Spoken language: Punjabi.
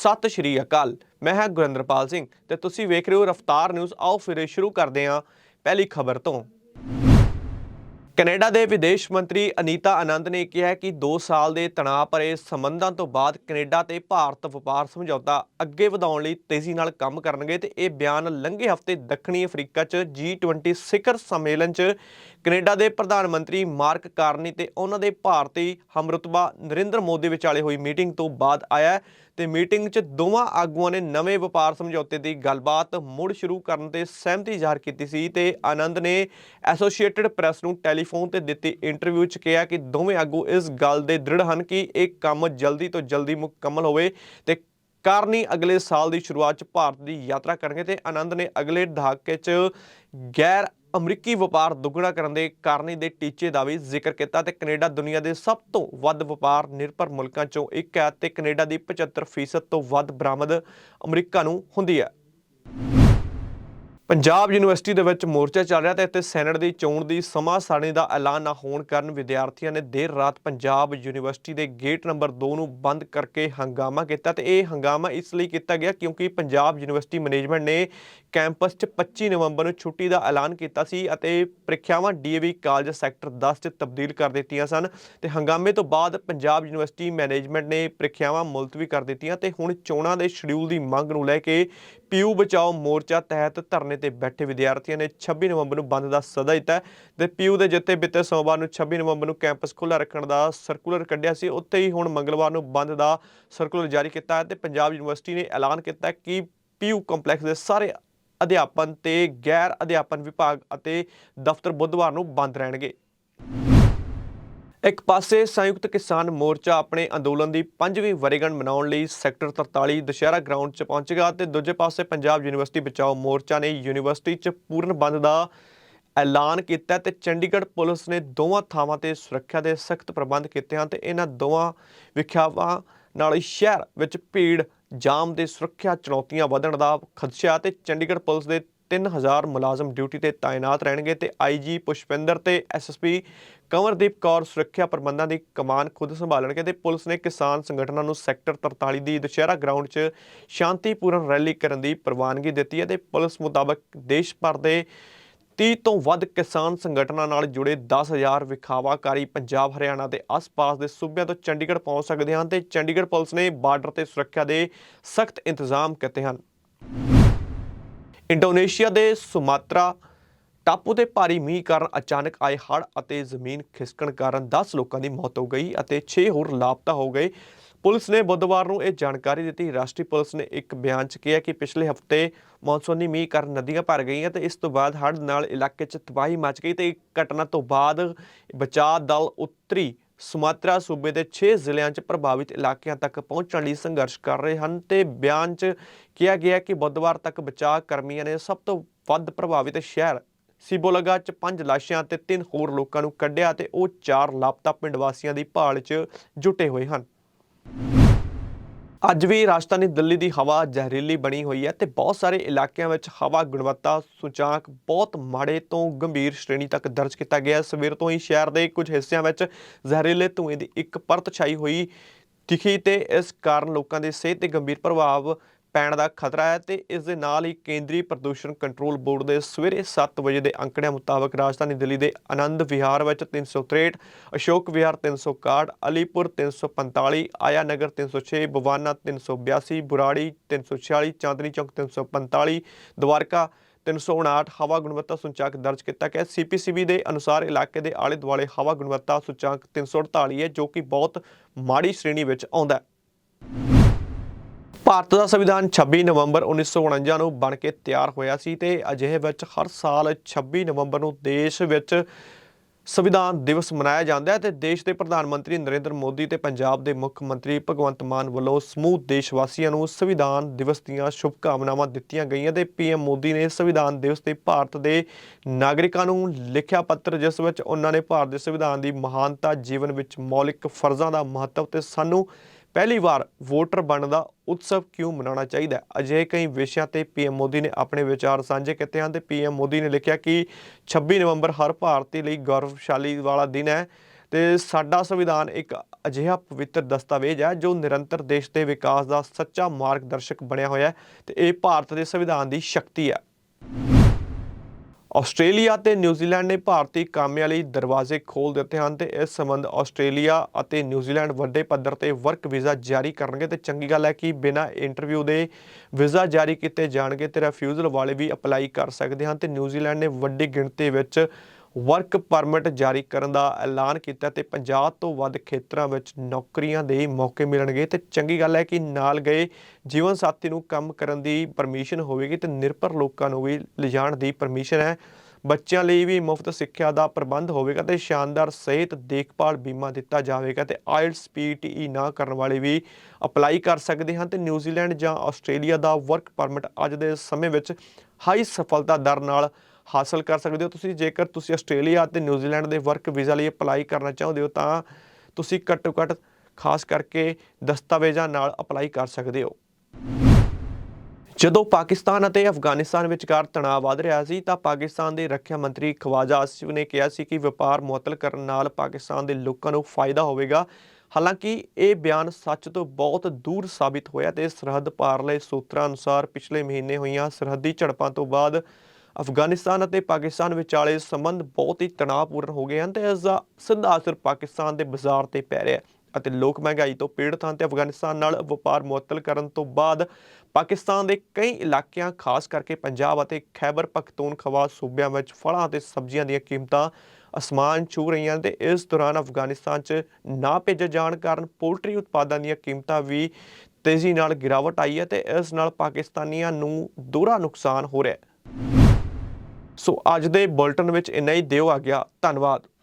ਸਤਿ ਸ਼੍ਰੀ ਅਕਾਲ। ਮੈਂ ਹਾਂ ਗੁਰਿੰਦਰਪਾਲ ਸਿੰਘ ਤੇ ਤੁਸੀਂ ਵੇਖ ਰਹੇ ਹੋ ਰਫਤਾਰ ਨਿਊਜ਼। ਆਓ ਫਿਰ ਸ਼ੁਰੂ ਕਰਦੇ ਹਾਂ ਪਹਿਲੀ ਖਬਰ ਤੋਂ। ਕੈਨੇਡਾ ਦੇ ਵਿਦੇਸ਼ ਮੰਤਰੀ ਅਨੀਤਾ ਆਨੰਦ ਨੇ ਕਿਹਾ ਕਿ 2 ਸਾਲ ਦੇ ਤਣਾਅ ਭਰੇ ਸੰਬੰਧਾਂ ਤੋਂ ਬਾਅਦ ਕੈਨੇਡਾ ਤੇ ਭਾਰਤ ਵਪਾਰ ਸਮਝੌਤਾ ਅੱਗੇ ਵਧਾਉਣ ਲਈ ਤੇਜ਼ੀ ਨਾਲ ਕੰਮ ਕਰਨਗੇ ਤੇ ਇਹ ਬਿਆਨ ਲੰਘੇ ਹਫ਼ਤੇ ਦੱਖਣੀ ਅਫਰੀਕਾ 'ਚ G20 ਸਿਖਰ ਸੰਮੇਲਨ 'ਚ ਕੈਨੇਡਾ ਦੇ ਪ੍ਰਧਾਨ ਮੰਤਰੀ ਮਾਰਕ ਕਾਰਨੀ ਤੇ ਉਹਨਾਂ ਦੇ ਭਾਰਤੀ ਹਮਰੁਤਬਾ ਨਰਿੰਦਰ ਮੋਦੀ ਵਿਚਾਲੇ ਹੋਈ ਮੀਟਿੰਗ ਤੋਂ ਬਾਅਦ ਆਇਆ। ਤੇ ਮੀਟਿੰਗ 'ਚ ਦੋਵਾਂ ਆਗੂਆਂ ਨੇ ਨਵੇਂ ਵਪਾਰ ਸਮਝੌਤੇ ਦੀ ਗੱਲਬਾਤ ਮੁੜ ਸ਼ੁਰੂ ਕਰਨ ਤੇ ਸਹਿਮਤੀ ਜ਼ਾਹਰ ਕੀਤੀ ਸੀ ਤੇ ਆਨੰਦ ਨੇ ਐਸੋਸੀਏਟਿਡ ਪ੍ਰੈਸ ਨੂੰ ਟੈਲੀਫੋਨ ਤੇ ਦਿੱਤੀ ਇੰਟਰਵਿਊ 'ਚ ਕਿਹਾ ਕਿ ਦੋਵੇਂ ਆਗੂ ਇਸ ਗੱਲ ਦੇ ਦ੍ਰਿੜ ਹਨ ਕਿ ਇਹ ਕੰਮ ਜਲਦੀ ਤੋਂ ਜਲਦੀ ਮੁਕੰਮਲ ਹੋਵੇ ਤੇ ਕਾਰਨੀ ਅਗਲੇ ਸਾਲ ਦੀ ਸ਼ੁਰੂਆਤ 'ਚ ਭਾਰਤ ਦੀ ਯਾਤਰਾ ਕਰਨਗੇ ਤੇ ਆਨੰਦ ਨੇ ਅਗਲੇ ਦਹਾਕੇ 'ਚ ਗੈਰ ਅਮਰੀਕੀ ਵਪਾਰ ਦੁੱਗਣਾ ਕਰਨ ਦੇ ਕਾਰਨੀ ਦੇ ਟੀਚੇ ਦਾ ਵੀ ਜ਼ਿਕਰ ਕੀਤਾ ਤੇ ਕੈਨੇਡਾ ਦੁਨੀਆ ਦੇ ਸਭ ਤੋਂ ਵੱਧ ਵਪਾਰ ਨਿਰਭਰ ਮੁਲਕਾਂ 'ਚੋਂ ਇੱਕ ਹੈ ਤੇ ਕੈਨੇਡਾ ਦੀ 75% ਤੋਂ ਵੱਧ ਬਰਾਮਦ ਅਮਰੀਕਾ ਨੂੰ ਹੁੰਦੀ ਹੈ। ਪੰਜਾਬ ਯੂਨੀਵਰਸਿਟੀ ਦੇ ਵਿੱਚ ਮੋਰਚਾ ਚੱਲ ਰਿਹਾ ਤੇ ਇੱਥੇ ਸੈਨੇਟ ਦੀ ਚੋਣ ਦੀ ਸਮਾਂ ਸਾਰਣੀ ਦਾ ਐਲਾਨ ਨਾ ਹੋਣ ਕਾਰਨ ਵਿਦਿਆਰਥੀਆਂ ਨੇ ਦੇਰ ਰਾਤ ਪੰਜਾਬ ਯੂਨੀਵਰਸਿਟੀ ਦੇ ਗੇਟ ਨੰਬਰ 2 ਨੂੰ ਬੰਦ ਕਰਕੇ ਹੰਗਾਮਾ ਕੀਤਾ ਤੇ ਇਹ ਹੰਗਾਮਾ ਇਸ ਲਈ ਕੀਤਾ ਗਿਆ ਕਿਉਂਕਿ ਪੰਜਾਬ ਯੂਨੀਵਰਸਿਟੀ ਮੈਨੇਜਮੈਂਟ ਨੇ ਕੈਂਪਸ 'ਚ 25 ਨਵੰਬਰ ਨੂੰ ਛੁੱਟੀ ਦਾ ਐਲਾਨ ਕੀਤਾ ਸੀ ਅਤੇ ਪ੍ਰੀਖਿਆਵਾਂ ਡੀਏਵੀ ਕਾਲਜ ਸੈਕਟਰ 10 'ਚ ਤਬਦੀਲ ਕਰ ਦਿੱਤੀਆਂ ਸਨ ਤੇ ਹੰਗਾਮੇ ਤੋਂ ਬਾਅਦ ਪੰਜਾਬ ਯੂਨੀਵਰਸਿਟੀ ਮੈਨੇਜਮੈਂਟ ਨੇ ਪ੍ਰੀਖਿਆਵਾਂ ਮੁਲਤਵੀ ਕਰ ਦਿੱਤੀਆਂ ਤੇ ਹੁਣ ਚੋਣਾਂ ਦੇ ਸ਼ਡਿਊਲ ਦੀ ਮੰਗ ਨੂੰ ਲੈ ਕੇ ਪੀਯੂ ਬਚਾਓ ਮੋਰਚਾ ਤਹਿਤ ਧਰਨੇ ਤੇ ਬੈਠੇ ਵਿਦਿਆਰਥੀਆਂ ਨੇ 26 ਨਵੰਬਰ ਨੂੰ ਬੰਦ ਦਾ ਸੱਦਾ ਦਿੱਤਾ ਹੈ ਤੇ ਪੀਯੂ ਦੇ ਜਿੱਤੇ ਬਿੱਤੇ ਸੋਮਵਾਰ ਨੂੰ 26 ਨਵੰਬਰ ਨੂੰ ਕੈਂਪਸ ਖੁੱਲ੍ਹਾ ਰੱਖਣ ਦਾ ਸਰਕੂਲਰ ਕੱਢਿਆ ਸੀ, ਉੱਥੇ ਹੀ ਹੁਣ ਮੰਗਲਵਾਰ ਨੂੰ ਬੰਦ ਦਾ ਸਰਕੂਲਰ ਜਾਰੀ ਕੀਤਾ ਹੈ ਤੇ ਪੰਜਾਬ ਯੂਨੀਵਰਸਿਟੀ ਨੇ ਐਲਾਨ ਕੀਤਾ ਹੈ ਕਿ ਪੀਯੂ ਕੰਪਲੈਕਸ ਦੇ ਸਾਰੇ ਅਧਿਆਪਨ ਤੇ ਗੈਰ ਅਧਿਆਪਨ ਵਿਭਾਗ ਅਤੇ ਦਫ਼ਤਰ ਬੁੱਧਵਾਰ ਨੂੰ ਬੰਦ ਰਹਿਣਗੇ। ਇੱਕ ਪਾਸੇ ਸੰਯੁਕਤ ਕਿਸਾਨ ਮੋਰਚਾ ਆਪਣੇ ਅੰਦੋਲਨ ਦੀ ਪੰਜਵੀਂ ਵਰ੍ਹੇਗੰਢ ਮਨਾਉਣ ਲਈ ਸੈਕਟਰ 43 ਦੁਸ਼ਹਿਰਾ ਗਰਾਊਂਡ 'ਚ ਪਹੁੰਚੇਗਾ ਤੇ ਦੂਜੇ ਪਾਸੇ ਪੰਜਾਬ ਯੂਨੀਵਰਸਿਟੀ ਬਚਾਓ ਮੋਰਚਾ ਨੇ ਯੂਨੀਵਰਸਿਟੀ 'ਚ ਪੂਰਨ ਬੰਦ ਦਾ ਐਲਾਨ ਕੀਤਾ ਤੇ ਚੰਡੀਗੜ੍ਹ ਪੁਲਿਸ ਨੇ ਦੋਵਾਂ ਥਾਵਾਂ ਤੇ ਸੁਰੱਖਿਆ ਦੇ ਸਖਤ ਪ੍ਰਬੰਧ ਕੀਤੇ ਹਨ ਤੇ ਇਹਨਾਂ ਦੋਵਾਂ ਵਿਖਿਆਵਾਂ ਨਾਲ ਸ਼ਹਿਰ ਵਿੱਚ ਭੀੜ, ਜਾਮ ਦੇ ਸੁਰੱਖਿਆ ਚੁਣੌਤੀਆਂ ਵਧਣ ਦਾ ਖਦਸ਼ਾ ਤੇ ਚੰਡੀਗੜ੍ਹ ਪੁਲਿਸ ਦੇ 3000 ਮੁਲਾਜ਼ਮ ਡਿਊਟੀ ਤੇ ਤਾਇਨਾਤ ਰਹਿਣਗੇ ਤੇ ਆਈਜੀ ਪੁਸ਼ਪਿੰਦਰ ਤੇ ਐਸਐਸਪੀ ਕੰਵਰਦੀਪ ਕੌਰ ਸੁਰੱਖਿਆ ਪ੍ਰਬੰਧਾਂ ਦੀ ਕਮਾਨ ਖੁਦ ਸੰਭਾਲਣਗੇ ਤੇ ਪੁਲਿਸ ਨੇ ਕਿਸਾਨ ਸੰਗਠਨਾਂ ਨੂੰ ਸੈਕਟਰ 43 ਦੀ ਦੁਸ਼ਹਿਰਾ ਗਰਾਊਂਡ 'ਚ ਸ਼ਾਂਤੀਪੂਰਨ ਰੈਲੀ ਕਰਨ ਦੀ ਪ੍ਰਵਾਨਗੀ ਦਿੱਤੀ ਹੈ ਤੇ ਪੁਲਿਸ ਮੁਤਾਬਕ ਦੇਸ਼ ਭਰ ਦੇ 30 ਤੋਂ ਵੱਧ ਕਿਸਾਨ ਸੰਗਠਨਾਂ ਨਾਲ ਜੁੜੇ 10000 ਵਿਖਾਵਾਕਾਰੀ ਪੰਜਾਬ, ਹਰਿਆਣਾ ਦੇ ਆਸ-ਪਾਸ ਦੇ ਸੂਬਿਆਂ ਤੋਂ ਚੰਡੀਗੜ੍ਹ ਪਹੁੰਚ ਸਕਦੇ ਹਨ ਤੇ ਚੰਡੀਗੜ੍ਹ ਪੁਲਿਸ ਨੇ ਬਾਰਡਰ ਤੇ ਸੁਰੱਖਿਆ ਦੇ ਸਖਤ ਇੰਤਜ਼ਾਮ ਕੀਤੇ ਹਨ। ਇੰਡੋਨੇਸ਼ੀਆ ਦੇ ਸੁਮਾਤਰਾ ਟਾਪੂ ਤੇ ਭਾਰੀ ਮੀਂਹ ਕਾਰਨ ਅਚਾਨਕ ਆਏ ਹੜ੍ਹ ਅਤੇ ਜ਼ਮੀਨ ਖਿਸਕਣ ਕਾਰਨ 10 ਲੋਕਾਂ ਦੀ ਮੌਤ ਹੋ ਗਈ ਅਤੇ 6 ਹੋਰ ਲਾਪਤਾ ਹੋ ਗਏ। ਪੁਲਿਸ ਨੇ ਬੁੱਧਵਾਰ ਨੂੰ ਇਹ ਜਾਣਕਾਰੀ ਦਿੱਤੀ। ਰਾਸ਼ਟਰੀ ਪੁਲਿਸ ਨੇ ਇੱਕ ਬਿਆਨ 'ਚ ਕਿਹਾ ਕਿ ਪਿਛਲੇ ਹਫ਼ਤੇ ਮੌਨਸੂਨੀ ਮੀਂਹ ਕਾਰਨ ਨਦੀਆਂ ਭਰ ਗਈਆਂ ਤੇ ਇਸ ਤੋਂ ਬਾਅਦ ਹੜ੍ਹ ਨਾਲ ਇਲਾਕੇ 'ਚ ਤਬਾਹੀ ਮਚ ਗਈ ਤੇ ਇੱਕ ਘਟਨਾ ਤੋਂ ਬਾਅਦ ਬਚਾਅ ਦਲ ਉੱਤਰੀ ਸੁਮਾਤਰਾ ਸੂਬੇ ਦੇ 6 ਜ਼ਿਲ੍ਹਿਆਂ 'ਚ ਪ੍ਰਭਾਵਿਤ ਇਲਾਕਿਆਂ ਤੱਕ ਪਹੁੰਚਣ ਲਈ ਸੰਘਰਸ਼ ਕਰ ਰਹੇ ਹਨ ਤੇ ਬਿਆਨ 'ਚ ਕਿਹਾ ਗਿਆ ਕਿ ਬੁੱਧਵਾਰ ਤੱਕ ਬਚਾਅ ਕਰਮੀਆਂ ਨੇ ਸਭ ਤੋਂ ਵੱਧ ਪ੍ਰਭਾਵਿਤ ਸ਼ਹਿਰ ਸਿਬੋਲਗਾ 'ਚ ਪੰਜ ਲਾਸ਼ਾਂ ਤੇ ਤਿੰਨ ਹੋਰ ਲੋਕਾਂ ਨੂੰ ਕੱਢਿਆ ਤੇ ਉਹ ਚਾਰ ਲਾਪਤਾ ਪਿੰਡ ਵਾਸੀਆਂ ਦੀ ਭਾਲ 'ਚ ਜੁਟੇ ਹੋਏ ਹਨ। ਅੱਜ ਵੀ ਰਾਜਧਾਨੀ ਦਿੱਲੀ ਦੀ ਹਵਾ ਜ਼ਹਿਰੀਲੀ ਬਣੀ ਹੋਈ ਹੈ ਤੇ ਬਹੁਤ ਸਾਰੇ ਇਲਾਕਿਆਂ ਵਿੱਚ ਹਵਾ ਗੁਣਵੱਤਾ ਸੂਚਾਂਕ ਬਹੁਤ ਮਾੜੇ ਤੋਂ ਗੰਭੀਰ ਸ਼੍ਰੇਣੀ ਤੱਕ ਦਰਜ ਕੀਤਾ ਗਿਆ ਸਵੇਰ ਤੋਂ ਹੀ ਸ਼ਹਿਰ ਦੇ ਕੁਝ ਹਿੱਸਿਆਂ ਵਿੱਚ ਜ਼ਹਿਰੀਲੇ ਧੂਏ ਦੀ ਇੱਕ ਪਰਤ ਛਾਈ ਹੋਈ ਦਿਖੀ ਤੇ ਇਸ ਕਾਰਨ ਲੋਕਾਂ ਦੀ ਸਿਹਤ ਤੇ ਗੰਭੀਰ ਪ੍ਰਭਾਵ ਪੈਣ ਦਾ ਖਤਰਾ ਹੈ ਤੇ ਇਸ ਦੇ ਨਾਲ ਹੀ ਕੇਂਦਰੀ ਪ੍ਰਦੂਸ਼ਣ ਕੰਟਰੋਲ ਬੋਰਡ ਦੇ ਸਵੇਰੇ 7 ਵਜੇ ਦੇ ਅੰਕੜਿਆਂ ਮੁਤਾਬਕ ਰਾਜਧਾਨੀ ਦਿੱਲੀ ਦੇ ਆਨੰਦ ਵਿਹਾਰ ਵਿੱਚ 363 ਅਸ਼ੋਕ ਵਿਹਾਰ 361 ਅਲੀਪੁਰ 345 ਆਇਆ ਨਗਰ 306 ਬਵਾਨਾ 382 ਬੁਰਾੜੀ 346 ਚਾਂਦਨੀ ਚੌਕ 345 ਦਵਾਰਕਾ 359 ਹਵਾ ਗੁਣਵੱਤਾ ਸੂਚਾਂਕ ਦਰਜ ਕੀਤਾ ਗਿਆ। ਸੀਪੀਸੀਬੀ ਦੇ ਅਨੁਸਾਰ ਇਲਾਕੇ ਦੇ ਆਲੇ ਦੁਆਲੇ ਹਵਾ ਗੁਣਵੱਤਾ ਸੂਚਾਂਕ 348 ਹੈ, ਜੋ ਕਿ ਬਹੁਤ ਮਾੜੀ ਸ਼੍ਰੇਣੀ ਵਿੱਚ ਆਉਂਦਾ ਹੈ। ਭਾਰਤ ਦਾ ਸੰਵਿਧਾਨ 26 ਨਵੰਬਰ 1949 ਨੂੰ ਬਣ ਕੇ ਤਿਆਰ ਹੋਇਆ ਸੀ ਤੇ ਅਜਿਹੇ ਵਿੱਚ ਹਰ ਸਾਲ 26 ਨਵੰਬਰ ਨੂੰ ਦੇਸ਼ ਵਿੱਚ ਸੰਵਿਧਾਨ ਦਿਵਸ ਮਨਾਇਆ ਜਾਂਦਾ ਹੈ ਤੇ ਦੇਸ਼ ਦੇ ਪ੍ਰਧਾਨ ਮੰਤਰੀ ਨਰਿੰਦਰ ਮੋਦੀ ਤੇ ਪੰਜਾਬ ਦੇ ਮੁੱਖ ਮੰਤਰੀ ਭਗਵੰਤ ਮਾਨ ਵੱਲੋਂ ਸਮੂਹ ਦੇਸ਼ ਵਾਸੀਆਂ ਨੂੰ ਸੰਵਿਧਾਨ ਦਿਵਸ ਦੀਆਂ ਸ਼ੁਭਕਾਮਨਾਵਾਂ ਦਿੱਤੀਆਂ ਗਈਆਂ ਤੇ ਪੀਐਮ ਮੋਦੀ ਨੇ ਸੰਵਿਧਾਨ ਦਿਵਸ ਤੇ ਭਾਰਤ ਦੇ ਨਾਗਰਿਕਾਂ ਨੂੰ ਲਿਖਿਆ ਪੱਤਰ, ਜਿਸ ਵਿੱਚ ਉਹਨਾਂ ਨੇ ਭਾਰਤ ਦੇ ਸੰਵਿਧਾਨ ਦੀ ਮਹਾਨਤਾ, ਜੀਵਨ ਵਿੱਚ ਮੌਲਿਕ ਫਰਜ਼ਾਂ ਦਾ ਮਹੱਤਵ ਤੇ ਸਾਨੂੰ ਪਹਿਲੀ ਵਾਰ ਵੋਟਰ ਬਣਨ ਦਾ ਉਤਸਵ ਕਿਉਂ ਮਨਾਉਣਾ ਚਾਹੀਦਾ ਹੈ? ਅਜਿਹੇ ਕਈ ਵਿਸ਼ਿਆਂ ਤੇ ਪੀਐਮ ਮੋਦੀ ਨੇ ਆਪਣੇ ਵਿਚਾਰ ਸਾਂਝੇ ਕੀਤੇ ਹਨ ਤੇ ਪੀਐਮ ਮੋਦੀ ਨੇ ਲਿਖਿਆ ਕਿ 26 ਨਵੰਬਰ ਹਰ ਭਾਰਤੀ ਲਈ ਗੌਰਵਸ਼ਾਲੀ ਵਾਲਾ ਦਿਨ ਹੈ ਤੇ ਸਾਡਾ ਸੰਵਿਧਾਨ ਇੱਕ ਅਜਿਹਾ ਪਵਿੱਤਰ ਦਸਤਾਵੇਜ਼ ਹੈ ਜੋ ਨਿਰੰਤਰ ਦੇਸ਼ ਦੇ ਵਿਕਾਸ ਦਾ ਸੱਚਾ ਮਾਰਗਦਰਸ਼ਕ ਬਣਿਆ ਹੋਇਆ ਹੈ ਤੇ ਇਹ ਭਾਰਤ ਦੇ ਸੰਵਿਧਾਨ ਦੀ ਸ਼ਕਤੀ ਹੈ। ਆਸਟ੍ਰੇਲੀਆ ਤੇ ਨਿਊਜ਼ੀਲੈਂਡ ਨੇ ਭਾਰਤੀ ਕਾਮਿਆਂ ਲਈ ਦਰਵਾਜ਼ੇ ਖੋਲ੍ਹ ਦਿੱਤੇ ਹਨ ਤੇ ਇਸ ਸੰਬੰਧ ਆਸਟ੍ਰੇਲੀਆ ਅਤੇ ਨਿਊਜ਼ੀਲੈਂਡ ਵੱਡੇ ਪੱਧਰ ਤੇ ਵਰਕ ਵੀਜ਼ਾ ਜਾਰੀ ਕਰਨਗੇ ਤੇ ਚੰਗੀ ਗੱਲ ਹੈ ਕਿ ਬਿਨਾਂ ਇੰਟਰਵਿਊ ਦੇ ਵੀਜ਼ਾ ਜਾਰੀ ਕੀਤੇ ਜਾਣਗੇ ਤੇ ਰਿਫਿਊਜ਼ਲ ਵਾਲੇ ਵੀ ਅਪਲਾਈ ਕਰ ਸਕਦੇ ਹਨ ਤੇ ਨਿਊਜ਼ੀਲੈਂਡ ਨੇ ਵੱਡੀ ਗਿਣਤੀ ਵਿੱਚ ਵਰਕ ਪਰਮਿਟ ਜਾਰੀ ਕਰਨ ਦਾ ਐਲਾਨ ਕੀਤਾ ਤੇ 50 ਤੋਂ ਵੱਧ ਖੇਤਰਾਂ ਵਿੱਚ ਨੌਕਰੀਆਂ ਦੇ ਮੌਕੇ ਮਿਲਣਗੇ। ਤੇ ਚੰਗੀ ਗੱਲ ਹੈ ਕਿ ਨਾਲ ਗਏ ਜੀਵਨ ਸਾਥੀ ਨੂੰ ਕੰਮ ਕਰਨ ਦੀ ਪਰਮਿਸ਼ਨ ਹੋਵੇਗੀ ਤੇ ਨਿਰਭਰ ਲੋਕਾਂ ਨੂੰ ਵੀ ਲਿਜਾਣ ਦੀ ਪਰਮਿਸ਼ਨ ਹੈ। ਬੱਚਿਆਂ ਲਈ ਵੀ ਮੁਫਤ ਸਿੱਖਿਆ ਦਾ ਪ੍ਰਬੰਧ ਹੋਵੇਗਾ ਤੇ ਸ਼ਾਨਦਾਰ ਸਿਹਤ ਦੇਖਭਾਲ ਬੀਮਾ ਦਿੱਤਾ ਜਾਵੇਗਾ ਤੇ ਆਇਲਟਸ ਪੀਟੀਈ ਨਾ ਕਰਨ ਵਾਲੇ ਵੀ ਅਪਲਾਈ ਕਰ ਸਕਦੇ ਹਨ। ਤੇ ਨਿਊਜ਼ੀਲੈਂਡ ਜਾਂ ਆਸਟ੍ਰੇਲੀਆ ਦਾ ਵਰਕ ਪਰਮਿਟ ਅੱਜ ਦੇ ਸਮੇਂ ਵਿੱਚ ਹਾਈ ਸਫਲਤਾ ਦਰ ਨਾਲ ਹਾਸਲ ਕਰ ਸਕਦੇ ਹੋ। ਤੁਸੀਂ ਜੇਕਰ ਤੁਸੀਂ ਆਸਟ੍ਰੇਲੀਆ ਅਤੇ ਨਿਊਜ਼ੀਲੈਂਡ ਦੇ ਵਰਕ ਵੀਜ਼ਾ ਲਈ ਅਪਲਾਈ ਕਰਨਾ ਚਾਹੁੰਦੇ ਹੋ, ਤਾਂ ਤੁਸੀਂ ਘੱਟੋ ਘੱਟ ਖਾਸ ਕਰਕੇ ਦਸਤਾਵੇਜ਼ਾਂ ਨਾਲ ਅਪਲਾਈ ਕਰ ਸਕਦੇ ਹੋ। ਜਦੋਂ ਪਾਕਿਸਤਾਨ ਅਤੇ ਅਫਗਾਨਿਸਤਾਨ ਵਿਚਕਾਰ ਤਣਾਅ ਵਧ ਰਿਹਾ ਸੀ, ਤਾਂ ਪਾਕਿਸਤਾਨ ਦੇ ਰੱਖਿਆ ਮੰਤਰੀ ਖਵਾਜਾ ਆਸਿਫ ਨੇ ਕਿਹਾ ਸੀ ਕਿ ਵਪਾਰ ਮੁਅੱਤਲ ਕਰਨ ਨਾਲ ਪਾਕਿਸਤਾਨ ਦੇ ਲੋਕਾਂ ਨੂੰ ਫਾਇਦਾ ਹੋਵੇਗਾ। ਹਾਲਾਂਕਿ ਇਹ ਬਿਆਨ ਸੱਚ ਤੋਂ ਬਹੁਤ ਦੂਰ ਸਾਬਿਤ ਹੋਇਆ ਤੇ ਸਰਹੱਦ ਪਾਰਲੇ ਸੂਤਰਾਂ ਅਨੁਸਾਰ ਪਿਛਲੇ ਮਹੀਨੇ ਹੋਈਆਂ ਸਰਹੱਦੀ ਝੜਪਾਂ ਤੋਂ ਬਾਅਦ ਅਫਗਾਨਿਸਤਾਨ ਅਤੇ ਪਾਕਿਸਤਾਨ ਵਿਚਾਲੇ ਸੰਬੰਧ ਬਹੁਤ ਹੀ ਤਣਾਅਪੂਰਨ ਹੋ ਗਏ ਹਨ ਤੇ ਇਸ ਦਾ ਸਿੱਧਾ ਅਸਰ ਪਾਕਿਸਤਾਨ ਦੇ ਬਾਜ਼ਾਰ ਤੇ ਪੈ ਰਿਹਾ ਹੈ ਅਤੇ ਲੋਕ ਮਹਿੰਗਾਈ ਤੋਂ ਪੀੜਤ ਹਨ ਤੇ ਅਫਗਾਨਿਸਤਾਨ ਨਾਲ ਵਪਾਰ ਮੁਅੱਤਲ ਕਰਨ ਤੋਂ ਬਾਅਦ ਪਾਕਿਸਤਾਨ ਦੇ ਕਈ ਇਲਾਕਿਆਂ, ਖਾਸ ਕਰਕੇ ਪੰਜਾਬ ਅਤੇ ਖੈਬਰ ਪਖਤੂਨਖਵਾ ਸੂਬਿਆਂ ਵਿੱਚ ਫਲਾਂ ਅਤੇ ਸਬਜ਼ੀਆਂ ਦੀਆਂ ਕੀਮਤਾਂ ਅਸਮਾਨ ਛੂ ਰਹੀਆਂ ਹਨ ਤੇ ਇਸ ਦੌਰਾਨ ਅਫਗਾਨਿਸਤਾਨ 'ਚ ਨਾ ਭੇਜੇ ਜਾਣ ਕਾਰਨ ਪੋਲਟਰੀ ਉਤਪਾਦਾਂ ਦੀਆਂ ਕੀਮਤਾਂ ਵੀ ਤੇਜ਼ੀ ਨਾਲ ਗਿਰਾਵਟ ਆਈ ਹੈ ਤੇ ਇਸ ਨਾਲ ਪਾਕਿਸਤਾਨੀਆਂ ਨੂੰ ਦੋਹਰਾ ਨੁਕਸਾਨ ਹੋ ਰਿਹਾ ਹੈ। ਸੋ ਅੱਜ ਦੇ ਬੁਲਟਨ ਵਿੱਚ ਇੰਨਾ ਹੀ। ਦਿਓ ਆ ਗਿਆ। ਧੰਨਵਾਦ।